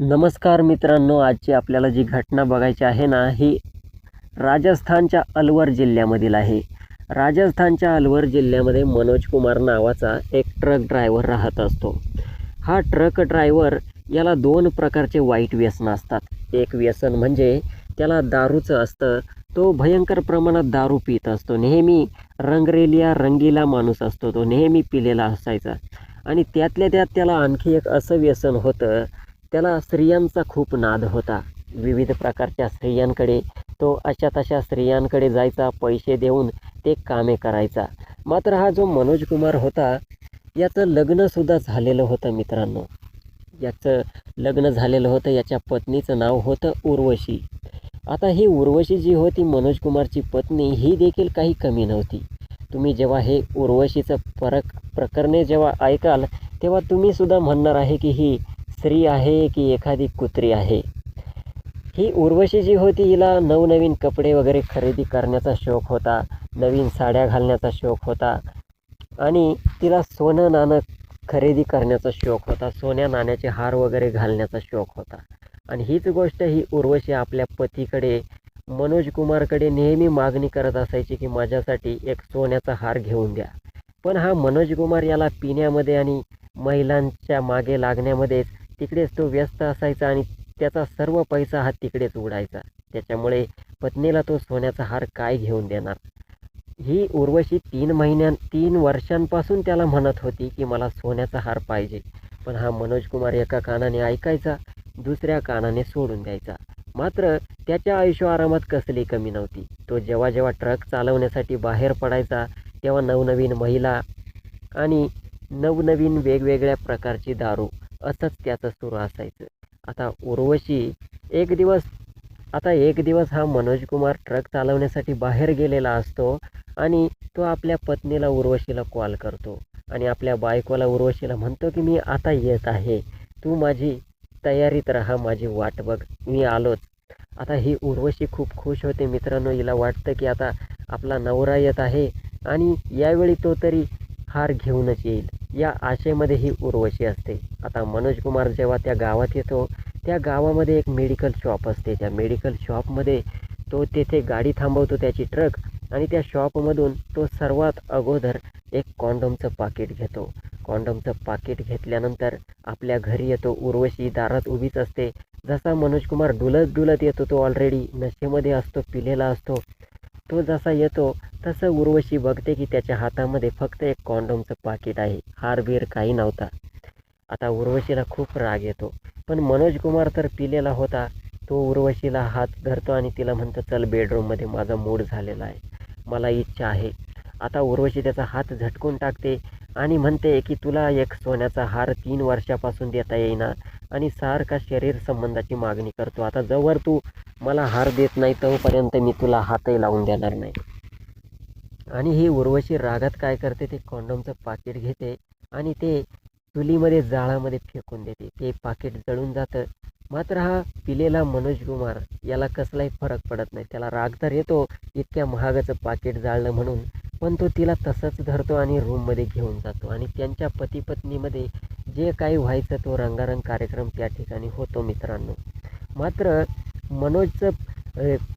नमस्कार मित्रांनो आजची आपल्याला जी घटना बघायची आहे ना ही राजस्थानच्या अलवर जिल्ह्यामधील आहे. राजस्थानच्या अलवर जिल्ह्यामध्ये मनोज कुमार नावाचा एक ट्रक ड्रायव्हर राहत असतो. हा ट्रक ड्रायव्हर याला दोन प्रकारचे वाईट व्यसन असतात. एक व्यसन म्हणजे त्याला दारूचं असतं तो भयंकर प्रमाणात दारू पित असतो. नेहमी रंगरेलिया रंगीला माणूस असतो तो नेहमी पिलेला असायचा. आणि त्यातल्या त्यात त्याला आणखी एक असं व्यसन होतं त्याला स्त्रियांचा खूप नाद होता. विविध प्रकारच्या स्त्रियांकडे तो अशा तशा स्त्रियांकडे जायचा पैसे देऊन ते कामे करायचा. मात्र हा जो मनोज कुमार होता याचं लग्नसुद्धा झालेलं होतं मित्रांनो. याचं लग्न झालेलं होतं याच्या पत्नीचं नाव होतं उर्वशी. आता ही उर्वशी जी होती मनोज कुमारची पत्नी ही देखील काही कमी नव्हती. तुम्ही जेव्हा हे उर्वशीचं परक प्रकरणे जेव्हा ऐकाल तेव्हा तुम्ही सुद्धा म्हणणार आहे की ही स्त्री आहे की एखादी कुत्री आहे? ही उर्वशी जी होती हिला नवनवीन कपडे वगैरे खरेदी करण्याचा शौक होता नवीन साड्या घालण्याचा शौक होता आणि तिला सोनं नाणं खरेदी करण्याचा शौक होता सोन्या नाण्याचे हार वगैरे घालण्याचा शौक होता. आणि हीच गोष्ट ही उर्वशी आपल्या पतीकडे मनोज कुमारकडे नेहमी मागणी करत असायची की माझ्यासाठी एक सोन्याचा हार घेऊन द्या. पण हा मनोज कुमार याला पिण्यामध्ये आणि महिलांच्या मागे लागण्यामध्येच तिकडेच तो व्यस्त असायचा आणि त्याचा सर्व पैसा हा तिकडेच उडायचा. त्याच्यामुळे पत्नीला तो सोन्याचा हार काय घेऊन देणार? ही उर्वशी तीन महिन्यां तीन वर्षांपासून त्याला म्हणत होती की मला सोन्याचा हार पाहिजे. पण हा मनोज कुमार एका कानाने ऐकायचा दुसऱ्या कानाने सोडून द्यायचा. मात्र त्याच्या आयुष्य आरामात कसली कमी नव्हती. तो जेव्हा जेव्हा ट्रक चालवण्यासाठी बाहेर पडायचा तेव्हा नवनवीन महिला आणि नवनवीन वेगवेगळ्या प्रकारची दारू असंच त्याचं सुरू असायचं. आता उर्वशी एक दिवस आता एक दिवस हा मनोज कुमार ट्रक चालवण्यासाठी बाहेर गेलेला असतो आणि तो आपल्या पत्नीला उर्वशीला कॉल करतो. आणि आपल्या बायकोला उर्वशीला म्हणतो की मी आता येत आहे. तू माझी तयारीत राहा माझी वाट बघ. मी आलोच. आता ही उर्वशी खूप खुश होते. मित्रांनो हिला वाटतं की आता आपला नवरा येत आहे आणि यावेळी तो तरी हार घेऊनच येईल. या आशेमध्ये ही उर्वशी असते. आता मनोज कुमार जेव्हा त्या गावात येतो त्या गावामध्ये एक मेडिकल शॉप असते. त्या मेडिकल शॉपमध्ये तो तेथे गाडी थांबवतो त्याची ट्रक आणि त्या शॉपमधून तो सर्वात अगोदर एक कॉन्डमचं पाकिट घेतो. कॉन्डमचं पाकिट घेतल्यानंतर आपल्या घरी येतो. उर्वशी दारात उभीच असते. जसा मनोज कुमार डुलत डुलत येतो तो ऑलरेडी नशेमध्ये असतो पिलेला असतो. तो जसा येतो तसं उर्वशी बघते की त्याच्या हातामध्ये फक्त एक कॉन्डोमचं पाकिट आहे. हारबीर काही नव्हता. आता उर्वशीला खूप राग येतो. पण मनोज कुमार तर पिलेला होता. तो उर्वशीला हात धरतो आणि तिला म्हणतो चल बेडरूममध्ये माझा मूड झालेला आहे. मला इच्छा आहे. आता उर्वशी त्याचा हात झटकून टाकते आणि म्हणते की तुला एक सोन्याचा हार तीन वर्षापासून देता येईना आणि सारखा शरीर संबंधाची मागणी करतो. आता जवळ तू. मला हार देत नाही तोपर्यंत मी तुला हातही लावून देणार नाही. आणि ही उर्वशी रागात काय करते ते कॉन्डोमचं पाकिट घेते आणि ते चुलीमध्ये जाळामध्ये फेकून देते. ते पाकिट जळून जातं. मात्र हा पिलेला मनोज कुमार याला कसलाही फरक पडत नाही. त्याला राग तर येतो इतक्या महागाचं पाकिट जाळलं म्हणून. पण तो तिला तसंच धरतो आणि रूममध्ये घेऊन जातो. आणि त्यांच्या पती पत्नीमध्ये जे काही व्हायचं तो रंगारंग कार्यक्रम त्या ठिकाणी होतो मित्रांनो. मात्र मनोजचं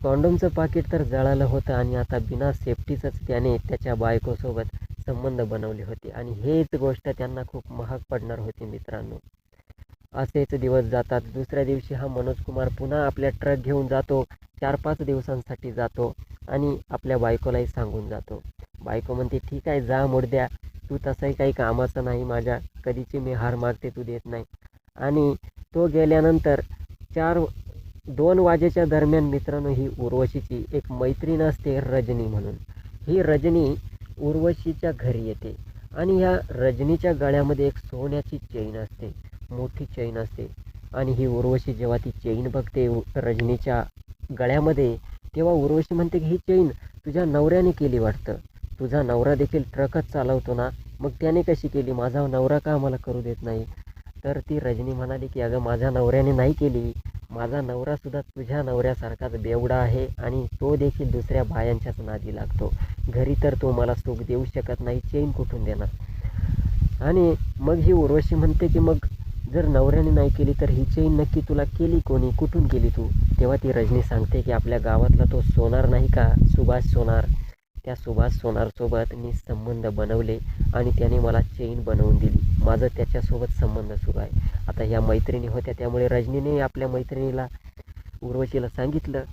कॉन्डोमचं पाकिट तर जळालं होतं आणि आता बिना सेफ्टीचंच त्याने त्याच्या बायकोसोबत संबंध बनवले होते. आणि हेच गोष्ट त्यांना खूप महाग पडणार होती मित्रांनो. असेच दिवस जातात. दुसऱ्या दिवशी हा मनोज कुमार पुन्हा आपल्या ट्रक घेऊन जातो. चार पाच दिवसांसाठी जातो आणि आपल्या बायकोलाही सांगून जातो. बायको म्हणते ठीक आहे जा मुडद्या तू तसंही काही कामाचं नाही माझ्या. कधीची मी हार मागते तू देत नाही. आणि तो गेल्यानंतर चार दोन वाजेच्या दरम्यान मित्रांनो ही उर्वशीची एक मैत्रीण असते रजनी म्हणून. ही रजनी उर्वशीच्या घरी येते आणि ह्या रजनीच्या गळ्यामध्ये एक सोन्याची चेन असते मोठी चेन असते. आणि ही उर्वशी जेव्हा ती चेन बघते रजनीच्या गळ्यामध्ये तेव्हा उर्वशी म्हणते की ही चेन तुझ्या नवऱ्याने केली वाटतं. तुझा नवरा देखील ट्रकच चालवतो ना? मग त्याने कशी केली? माझा नवरा का मला करू देत नाही? तर ती रजनी म्हणाली की अगं माझ्या नवऱ्याने नाही केली. माझा नवरासुद्धा तुझ्या नवऱ्यासारखाच बेवडा आहे आणि तो देखील दुसऱ्या बायांच्याच नादी लागतो. घरी तर तो मला सुख देऊ शकत नाही चेन कुठून देणार? आणि मग ही उर्वशी म्हणते की मग जर नवऱ्याने नाही केली तर ही चेन नक्की तुला केली कोणी? कुठून केली तू? तेव्हा ती रजनी सांगते की आपल्या गावातला तो सोनार नाही का? सुभाष सोनार. त्या सुभाष सोनारसोबत मी संबंध बनवले आणि त्याने मला चेन बनवून दिली. माझं त्याच्यासोबत संबंध सुरू आहे. आता ह्या मैत्रिणी होत्या त्यामुळे रजनीने आपल्या मैत्रिणीला उर्वशीला सांगितलं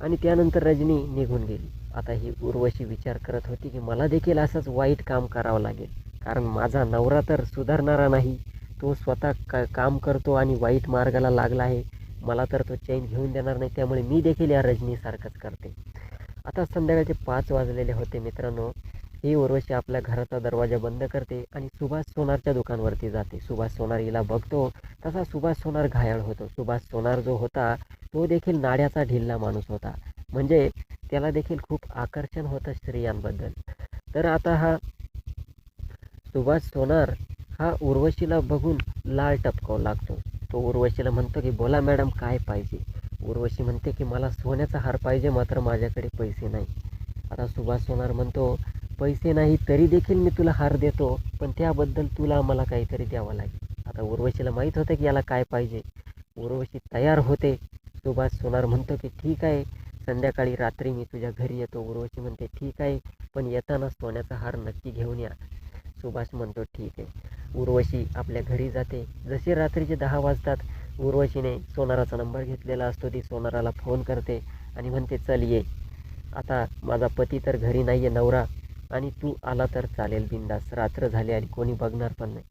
आणि त्यानंतर रजनी निघून गेली. आता ही उर्वशी विचार करत होती की मला देखील असंच वाईट काम करावं लागेल. कारण माझा नवरा तर सुधारणारा नाही. तो स्वतः का काम करतो आणि वाईट मार्गाला लागला आहे. मला तर तो चैन घेऊन देणार नाही. त्यामुळे मी देखील या रजनीसारखंच करते. आता संध्याकाळचे पाच वाजलेले होते मित्रांनो. ही उर्वशी आपल्या घराचा दरवाजा बंद करते आणि सुभाष सोनारच्या दुकानवरती जाते. सुभाष सोनार हिला बघतो. तसा सुभाष सोनार घायाळ होतो. सुभाष सोनार जो होता तो देखील नाड्याचा ढिल्ला माणूस होता. म्हणजे त्याला देखील खूप आकर्षण होतं स्त्रियांबद्दल. तर आता हा सुभाष सोनार हा उर्वशीला बघून लाल टपकाव लागतो. तो उर्वशीला म्हणतो की बोला मॅडम काय पाहिजे? उर्वशी म्हणते की मला सोन्याचा हार पाहिजे मात्र माझ्याकडे पैसे नाही. आता सुभाष सोनार म्हणतो पैसे नाही तरी देखील मी तुला हार देतो. पण त्याबद्दल तुला मला काहीतरी द्यावं लागेल. आता उर्वशीला माहीत होतं की याला काय पाहिजे. उर्वशी तयार होते. सुभाष सोनार म्हणतो की ठीक आहे. संध्याकाळी रात्री मी तुझ्या घरी येतो. उर्वशी म्हणते ठीक आहे. पण येताना सोन्याचा हार नक्की घेऊन या. सुभाष म्हणतो ठीक आहे. उर्वशी आपल्या घरी जाते. जसे रात्रीचे दहा वाजतात उर्वशीने सोनाराचा नंबर घेतलेला असतो. ती सोनाराला फोन करते आणि म्हणते चल ये. आता माझा पती तर घरी नाही आहे नवरा. आणि तू आला तर चालेल बिंदास रात्र झाली आणि कोणी बघणार पण नाही.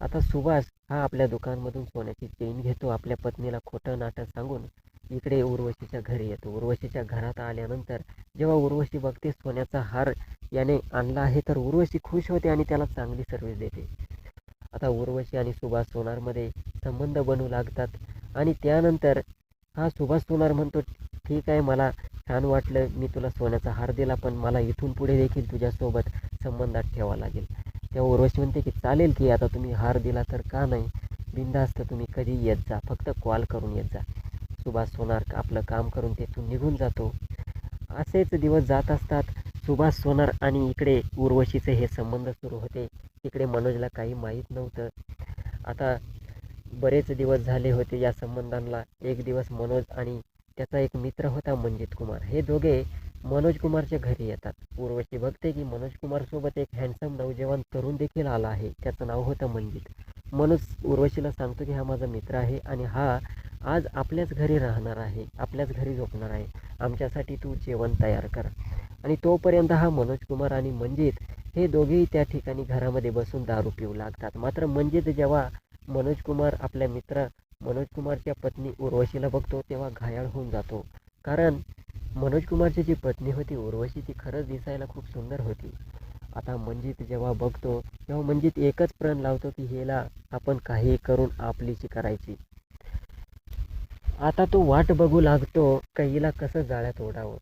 आता सुभाष हा आपल्या दुकानमधून सोन्याची चेन घेतो. आपल्या पत्नीला खोटं नाटक सांगून इकडे उर्वशीच्या घरी येतो. उर्वशीच्या घरात आल्यानंतर जेव्हा उर्वशी बघते सोन्याचा हार याने आणला आहे तर उर्वशी खुश होते आणि त्याला चांगली सर्व्हिस देते. आता उर्वशी आणि सुभाष सोनारमध्ये संबंध बनू लागतात आणि त्यानंतर हा सुभाष सोनार म्हणतो ठीक आहे मला छान वाटलं. मी तुला सोन्याचा हार दिला पण मला इथून पुढे देखील तुझ्यासोबत संबंधात ठेवा लागेल. तेव्हा उर्वशी म्हणते की चालेल की आता तुम्ही हार दिला तर का नाही? बिंदास्त तुम्ही कधी येत जा. फक्त कॉल करून येत जा. सुभाष सोनार आपलं काम करून तेथून निघून जातो. असेच दिवस जात असतात. सुभाष सोनार आणि इकडे उर्वशीचे हे संबंध सुरू होते. इकडे मनोजला काही माहीत नव्हतं. आता बरेच दिवस झाले होते या संबंधांना. एक दिवस मनोज आणि त्याचा एक मित्र होता मंजित कुमार. हे दोघे मनोज कुमारच्या घरी येतात. उर्वशी बघते की मनोज कुमारसोबत एक हँडसम नौजवान तरुण देखील आला आहे. त्याचं नाव होतं मंजित. मनोज उर्वशीला सांगतो की हा माझा मित्र आहे आणि हा आज आपल्याच घरी राहणार आहे. आपल्याच घरी झोपणार आहे. आमच्यासाठी तू जेवण तयार कर. आणि तोपर्यंत हा मनोज कुमार आणि मंजित हे दोघेही त्या ठिकाणी घरामध्ये बसून दारू पिऊ लागतात. मात्र मंजित जेव्हा मनोज कुमार आपल्या मित्र मनोज कुमारच्या पत्नी उर्वशीला बघतो तेव्हा घायाळ होऊन जातो. कारण मनोज कुमारची जी पत्नी होती उर्वशी ती खरंच दिसायला खूप सुंदर होती. आता मंजित जेव्हा बघतो तेव्हा मंजित एकच प्रण लावतो की हेला आपण काही करून आपलीची करायची. आता तो वाट बघू लागतो कैला कसं जाळ्यात ओढावं.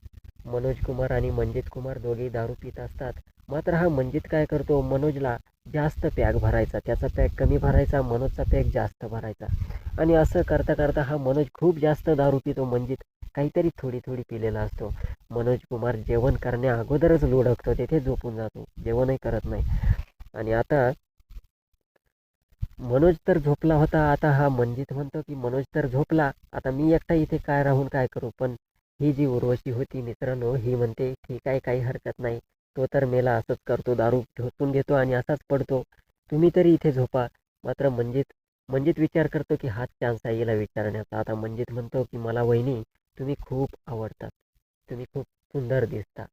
मनोज कुमार आणि मंजित कुमार दोघेही दारू पित असतात. मात्र हा मंजित काय करतो मनोजला जास्त पॅक भरायचा त्याचा पॅक कमी भरायचा मनोजचा पॅक जास्त भरायचा. आणि असं करता करता हा मनोज खूप जास्त दारू पितो म्हणजेच काहीतरी थोडी थोडी पिलेला असतो. मनोज कुमार जेवण करण्या अगोदरच लोडकतो तेथे झोपून जातो जेवणही करत नाही. आणि आता मनोज तर झोपला होता आता हा मंजित म्हणतो की मनोज तर झोपला आता मी एकटा इथे काय राहून काय करू? पण ही जी उर्वशी होती मित्रांनो ही म्हणते ठीक आहे काही हरकत नाही. तो तर मेला असंच करतो दारू झोपून घेतो आणि असाच पडतो. तुम्ही तरी इथे झोपा. मात्र मंजित मंजित विचार करतो की हाच चान्स आहे याला विचारण्याचा. आता मंजित म्हणतो की मला वहिनी तुम्ही खूप आवडतात. तुम्ही खूप सुंदर दिसता.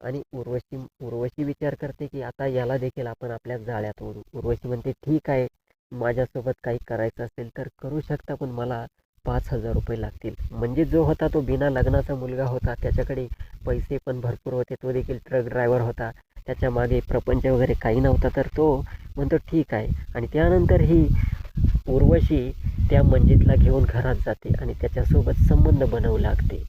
आणि उर्वशी उर्वशी विचार करते की आता याला देखील आपण आपल्या जाळ्यात ओढू. उर्वशी म्हणते ठीक आहे. माझ्यासोबत काही करायचं असेल तर करू शकता पण मला पाच हजार रुपये लागतील. म्हणजे जो होता तो बिना लग्नाचा मुलगा होता. त्याच्याकडे पैसे पण भरपूर होते. तो देखील ट्रक ड्रायव्हर होता. त्याच्यामागे प्रपंच वगैरे काही नव्हता तर तो म्हणतो ठीक आहे. आणि त्यानंतर ही उर्वशी त्या मंजितला घेऊन घरात जाते आणि त्याच्यासोबत संबंध बनवू लागते.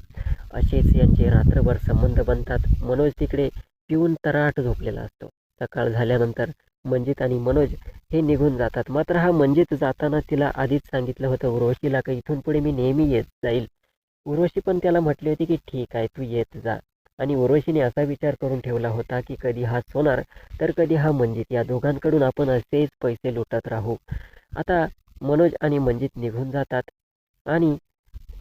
असेच यांचे रात्रभर संबंध बनतात. मनोज तिकडे पिऊन तराट झोपलेला असतो. सकाळ झाल्यानंतर मंजित आणि मनोज हे निघून जातात. मात्र हा मंजित जाताना तिला आधीच सांगितलं होतं उर्वशीला का इथून पुढे मी नेहमी येत जाईल. उर्वशी पण त्याला म्हटली होती की ठीक आहे तू येत जा. आणि उर्वशीने असा विचार करून ठेवला होता की कधी हा सोनार तर कधी हा मंजित या दोघांकडून आपण असेच पैसे लुटत राहू. आता मनोज आणि मंजित निघून जातात आणि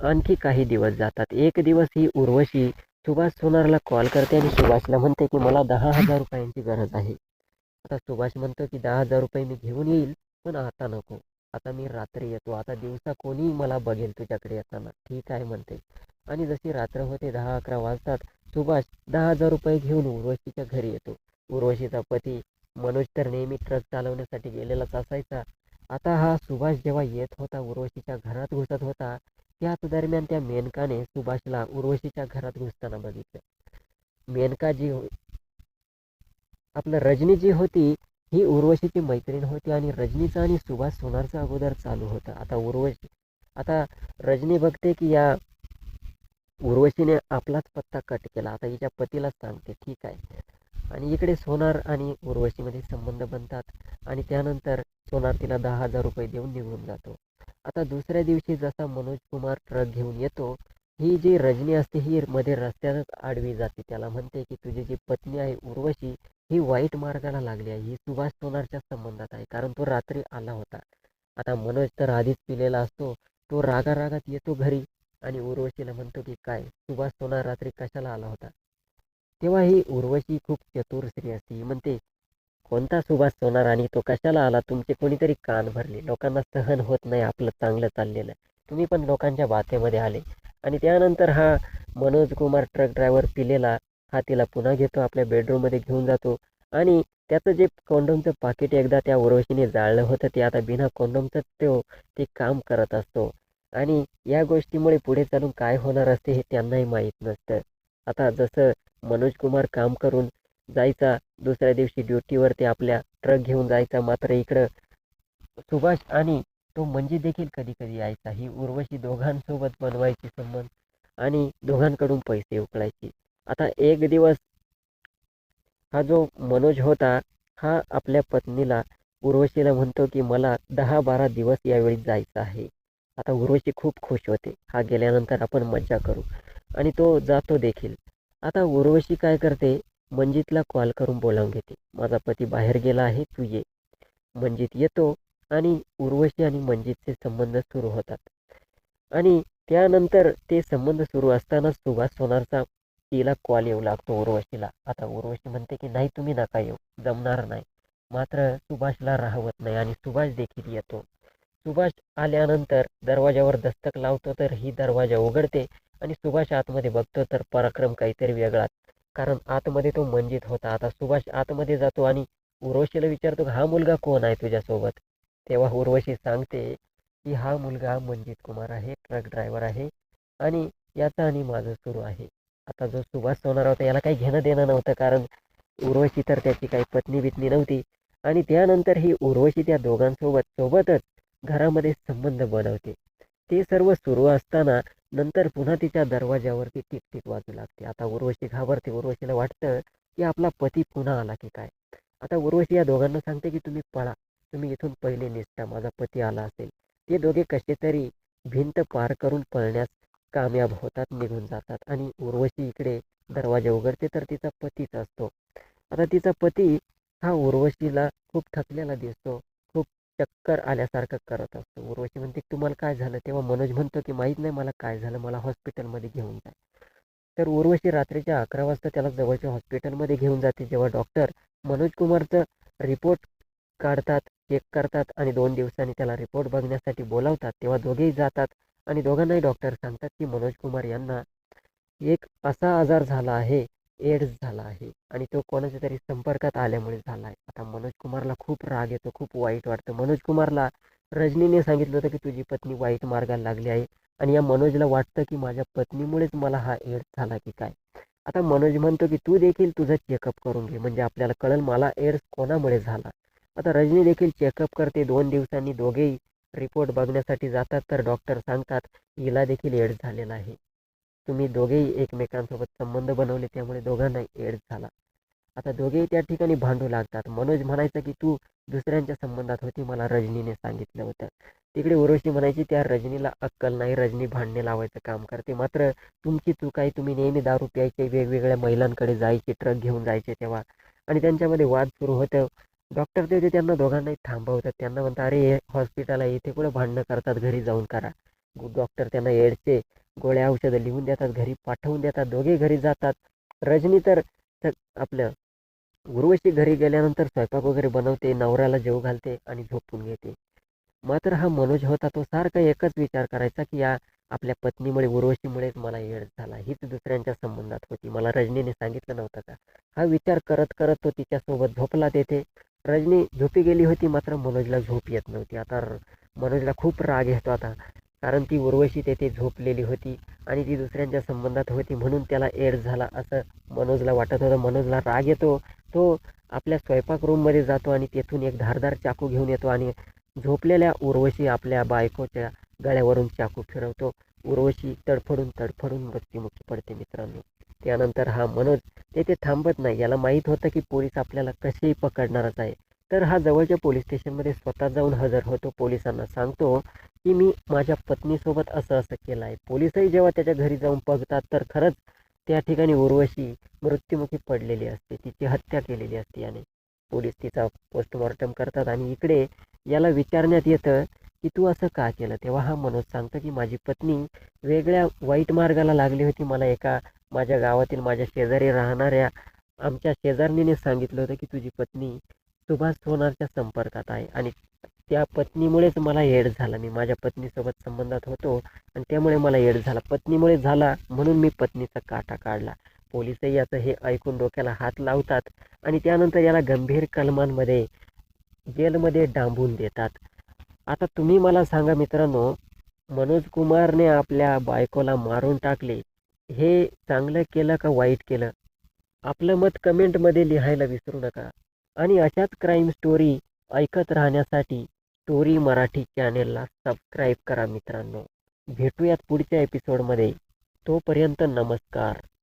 आणखी काही दिवस जातात. एक दिवस ही उर्वशी सुभाष सोनारला कॉल करते आणि सुभाषला म्हणते की मला दहा हजार रुपयांची गरज आहे. आता सुभाष म्हणतो की दहा हजार रुपये मी घेऊन येईल पण आता नको. आता मी रात्री येतो. आता दिवसा कोणी मला बघेल तुझ्याकडे येताना. ठीक आहे म्हणते. आणि जशी रात्र होते दहा अकरा वाजतात सुभाष दहा हजार रुपये घेऊन उर्वशीच्या घरी येतो. उर्वशीचा पती मनोज तर नेहमी ट्रक चालवण्यासाठी गेलेलाच असायचा. आता हा सुभाष जेव्हा येत होता उर्वशीच्या घरात घुसत होता त्याच दरम्यान त्या मेनकाने सुभाषला उर्वशीच्या घरात घुसताना बघितलं. मेनका जी आपलं रजनी जी होती ही उर्वशीची मैत्रीण होती आणि रजनीचा आणि सुभाष सोनारचा अगोदर चालू होता. आता उर्वशी आता रजनी बघते की या उर्वशीने आपलाच पत्ता कट केला. आता हिच्या पतीलाच सांगते ठीक आहे. आणि इकडे सोनार आणि उर्वशीमध्ये संबंध बनतात आणि त्यानंतर सोनार तिला दहा हजार रुपये देऊन निघून जातो. आता दुसऱ्या दिवशी जसा मनोज कुमार ट्रक घेऊन येतो ही जी रजनी असते ही मध्ये रस्त्यातच आडवी जाते. त्याला म्हणते की तुझी जी पत्नी आहे उर्वशी ही वाईट मार्गाला लागली आहे ही सुभाष सोनारच्या संबंधात आहे कारण तो रात्री आला होता. आता मनोज तर आधीच पिलेला असतो तो रागा रागात येतो घरी आणि उर्वशीला म्हणतो की काय सुभाष सोनार रात्री कशाला आला होता? तेव्हा ही उर्वशी खूप चतुर स्त्री असते. ही म्हणते कोणता सुभाष सोनार आणि तो कशाला आला? तुमचे कोणीतरी कान भरले. लोकांना सहन होत नाही आपलं चांगलं चाललेलं. तुम्ही पण लोकांच्या बातेमध्ये आले. आणि त्यानंतर हा मनोज कुमार ट्रक ड्रायव्हर पिलेला हा तिला पुन्हा घेतो आपल्या बेडरूममध्ये घेऊन जातो. आणि त्याचं जे कोंडोमचं पाकिट एकदा त्या उर्वशीने जाळलं होतं ते आता बिना कोंडोमचं तो ते काम करत असतो. आणि या गोष्टीमुळे पुढे चालून काय होणार असते हे त्यांनाही माहीत नसतं. आता जसं मनोज कुमार काम करून जायचा दुसऱ्या दिवशी ड्युटीवर ते आपल्या ट्रक घेऊन जायचा मात्र इकडं सुभाष आणि तो म्हणजे देखील कधी कधी यायचा. ही उर्वशी दोघांसोबत बनवायची संबंध आणि दोघांकडून पैसे उकळायचे. आता एक दिवस हा जो मनोज होता हा आपल्या पत्नीला उर्वशीला म्हणतो की मला दहा बारा दिवस यावेळी जायचं आहे. आता उर्वशी खूप खुश होते. हा गेल्यानंतर आपण मज्जा करू. आणि तो जातो देखील. आता उर्वशी काय करते? मंजितला कॉल करून बोलावून घेते. माझा पती बाहेर गेला आहे तू ये. मंजित येतो आणि उर्वशी आणि मंजितचे संबंध सुरू होतात. आणि त्यानंतर ते संबंध सुरू असतानाच सुभाष सोनारचा तिला कॉल येऊ लागतो उर्वशीला. आता उर्वशी म्हणते की नाही तुम्ही नका येऊ. जमणार नाही. मात्र सुभाषला राहवत नाही आणि सुभाष देखील येतो. सुभाष आल्यानंतर दरवाजावर दस्तक लावतो तर ही दरवाजा उघडते आणि सुभाष आतमध्ये बघतो तर पराक्रम काहीतरी वेगळाच कारण आतमध्ये तो मंजित होता. आता सुभाष आतमध्ये जातो आणि उर्वशीला विचारतो हा मुलगा कोण आहे तुझ्यासोबत? तेव्हा उर्वशी सांगते की हा मुलगा मंजित कुमार आहे ट्रक ड्रायव्हर आहे आणि याचा आणि माझं सुरू आहे. आता जो सुभाष सोनार होता याला काही घेणं देणं नव्हतं कारण उर्वशी तर त्याची काही पत्नी बित्नी नव्हती. आणि त्यानंतर ही उर्वशी त्या दोघांसोबत सोबतच घरामध्ये संबंध बनवते. ते सर्व सुरू असताना नंतर पुन्हा तिच्या दरवाजावरती टिकटिक वाजू लागते. आता उर्वशी घाबरते. उर्वशीला वाटतं की आपला पती पुन्हा आला की काय? आता उर्वशी या दोघांना सांगते की तुम्ही पळा. तुम्ही इथून पहिले निसता. माझा पती आला असेल. ते दोघे कसे तरी भिंत पार करून पळण्यास कामयाब होतात निघून जातात. आणि उर्वशी इकडे दरवाजा उघडते तर तिचा पतीच असतो. आता तिचा पती हा उर्वशीला खूप थकलेला दिसतो. खूप चक्कर आल्यासारखं करत असतो. उर्वशी म्हणते तुम्हाला काय झालं? तेव्हा मनोज म्हणतो की माहीत नाही मला काय झालं. मला हॉस्पिटलमध्ये घेऊन जा. तर उर्वशी रात्रीच्या अकरा वाजता त्याला जवळच्या हॉस्पिटलमध्ये घेऊन जाते. जेव्हा डॉक्टर मनोज कुमारचं रिपोर्ट काढतात चेक करतात आणि दोन दिवसांनी त्याला रिपोर्ट बघण्यासाठी बोलावतात तेव्हा दोघेही जातात. आणि दोघांनाही डॉक्टर सांगतात की मनोज कुमार यांना एक असा आजार झाला आहे एड्स झाला आहे आणि तो कोणाच्या तरी संपर्कात आल्यामुळे झाला आहे. आता मनोज कुमारला खूप राग येतो खूप वाईट वाटतं. मनोज कुमारला रजनीने सांगितलं होतं की तुझी पत्नी वाईट मार्गाला लागली आहे आणि या मनोजला वाटतं की माझ्या पत्नीमुळेच मला हा एड्स झाला की काय. आता मनोज म्हणतो की तू देखील तुझं चेकअप करून घे म्हणजे आपल्याला कळेल मला एड्स कोणामुळे झाला. आता रजनी देखील चेकअप करते दोन दिवसांनी दोघेही रिपोर्ट बघण्यासाठी जातात तर डॉक्टर सांगतात हिला देखील एड्स झालेला आहे. तुम्ही दोघेही एकमेकांसोबत संबंध बनवले त्यामुळे दोघांना एड्स झाला. आता दोघेही त्या ठिकाणी भांडू लागतात. मनोज म्हणायचं की तू दुसऱ्यांच्या संबंधात होती मला रजनीने सांगितलं होतं. तिकडे उर्वशी म्हणायची त्या रजनीला अक्कल नाही रजनी भांडणे लावायचं काम करते. मात्र तुमची चूक आहे तुम्ही नेहमी दारू प्यायचे वेगवेगळ्या महिलांकडे जायचे ट्रक घेऊन जायचे तेव्हा. आणि त्यांच्यामध्ये वाद सुरू होतं. डॉक्टर ते त्यांना दोघांनाही थांबवतात त्यांना म्हणतात अरे हे हॉस्पिटल आहे इथे कुठं भांडणं करतात घरी जाऊन करा. डॉक्टर त्यांना एडचे गोळ्या औषधं लिहून देतात घरी पाठवून देतात दोघे घरी जातात. रजनी तर आपलं उर्वशी घरी गेल्यानंतर स्वयंपाक वगैरे बनवते नवऱ्याला जेव घालते आणि झोपून घेते. मात्र हा मनोज होता तो सारखा एकच विचार करायचा की या आपल्या पत्नीमुळे उर्वशीमुळेच मला येड झाला. हीच दुसऱ्यांच्या संबंधात होती. मला रजनीने सांगितलं नव्हतं का? हा विचार करत करत तो तिच्यासोबत झोपला तेथे. रजनी झोपी गेली होती मात्र मनोजला झोप येत नव्हती. आता मनोजला खूप राग येतो आता कारण ती उर्वशी तेथे झोपलेली होती आणि ती दुसऱ्यांच्या संबंधात होती म्हणून त्याला एड झाला असं मनोजला वाटत होतं. मनोजला राग येतो तो आपल्या स्वयंपाक रूममध्ये जातो आणि तेथून एक धारदार चाकू घेऊन येतो आणि झोपलेल्या उर्वशी आपल्या बायकोच्या गळ्यावरून चाकू फिरवतो. उर्वशी तडफडून तडफडून मृत्युमुखी पडते मित्रांनो. त्यानंतर हा मनोज तेथे थांबत नाही. याला माहीत होतं की पोलीस आपल्याला कसेही पकडणारच आहे. तर हा जवळच्या पोलीस स्टेशनमध्ये स्वतः जाऊन हजर होतो. पोलिसांना सांगतो की मी माझ्या पत्नीसोबत असं असं केलं आहे. पोलिसही जेव्हा त्याच्या घरी जाऊन बघतात तर खरंच त्या ठिकाणी उर्वशी मृत्युमुखी पडलेली असते. तिची हत्या केलेली असते याने. पोलीस तिचा पोस्टमॉर्टम करतात आणि इकडे याला विचारण्यात येतं की तू असं का केलं? तेव्हा हा मनोज सांगतो की माझी पत्नी वेगळ्या वाईट मार्गाला लागली होती. मला एका माझ्या गावातील माझ्या शेजारी राहणाऱ्या आमच्या शेजारणीने सांगितलं होतं की तुझी पत्नी सुभाष सोनारच्या संपर्कात आहे आणि त्या पत्नीमुळेच मला येड झाला. मी माझ्या पत्नीसोबत संबंधात होतो आणि त्यामुळे मला येड झाला. पत्नीमुळे झाला म्हणून मी पत्नीचा काटा काढला. पोलिसही याचं हे ऐकून डोक्याला हात लावतात आणि त्यानंतर याला गंभीर कलमांमध्ये जेलमध्ये डांबून देतात. आता तुम्ही मला सांगा मित्रांनो मनोज कुमारने आपल्या बायकोला मारून टाकले. हे चांगलं केलं का वाईट केलं? आपलं मत कमेंटमध्ये लिहायला विसरू नका. आणि अशाच क्राईम स्टोरी ऐकत राहण्यासाठी स्टोरी मराठी चॅनेलला सबस्क्राईब करा मित्रांनो. भेटूयात पुढच्या एपिसोडमध्ये तोपर्यंत नमस्कार.